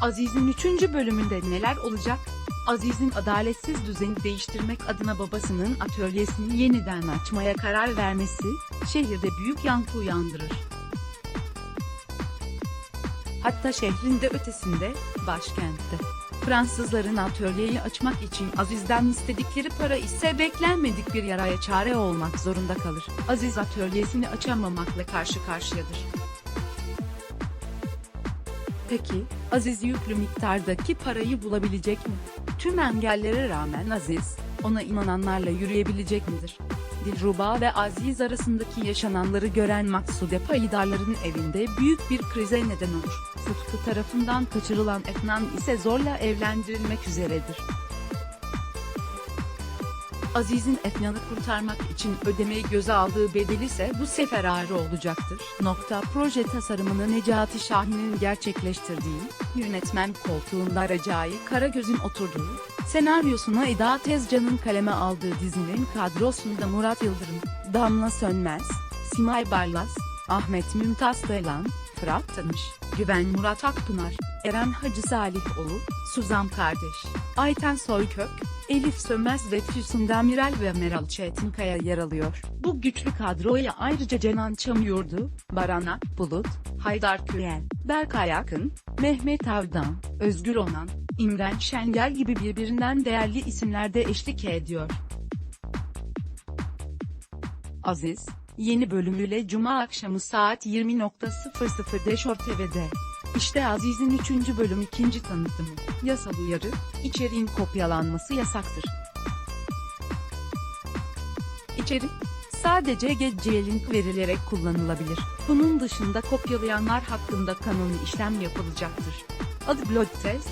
Aziz'in 3. bölümünde neler olacak? Aziz'in adaletsiz düzeni değiştirmek adına babasının atölyesini yeniden açmaya karar vermesi, şehirde büyük yankı uyandırır. Hatta şehrin de ötesinde, başkentte. Fransızların atölyeyi açmak için Aziz'den istedikleri para ise beklenmedik bir yaraya çare olmak zorunda kalır. Aziz atölyesini açamamakla karşı karşıyadır. Peki, Aziz yüklü miktardaki parayı bulabilecek mi? Tüm engellere rağmen Aziz, ona inananlarla yürüyebilecek midir? Dilruba ve Aziz arasındaki yaşananları gören Maksude paydarların evinde büyük bir krize neden olur. Sıtkı tarafından kaçırılan Efnan ise zorla evlendirilmek üzeredir. Aziz'in Efnan'ı kurtarmak için ödemeyi göze aldığı bedel ise bu sefer ağır olacaktır. Nokta proje tasarımını Necati Şahin'in gerçekleştirdiği, yönetmen koltuğunda Recai Karagöz'ün oturduğu, senaryosuna Eda Tezcan'ın kaleme aldığı dizinin kadrosunda Murat Yıldırım, Damla Sönmez, Simay Barlas, Ahmet Mümtaz Daylan, Fırat Tanış, Güven Murat Akpınar, Eren Hacı Salihoğlu, Suzan Kardeş, Ayten Soykök, Elif Sönmez ve Füsun Demirel ve Meral Çetinkaya yer alıyor. Bu güçlü kadroya ayrıca Cenan Çamyurdu, Barana, Bulut, Haydar Küren, Berkay Akın, Mehmet Avdan, Özgür Onan, İmren Şengel gibi birbirinden değerli isimler de eşlik ediyor. Aziz, yeni bölümüyle Cuma akşamı saat 20.00'de Şor TV'de. İşte Aziz'in 3. bölüm 2. tanıtımı. Yasal uyarı, içeriğin kopyalanması yasaktır. İçerik, sadece GC link verilerek kullanılabilir. Bunun dışında kopyalayanlar hakkında kanuni işlem yapılacaktır. Adı Blood Test,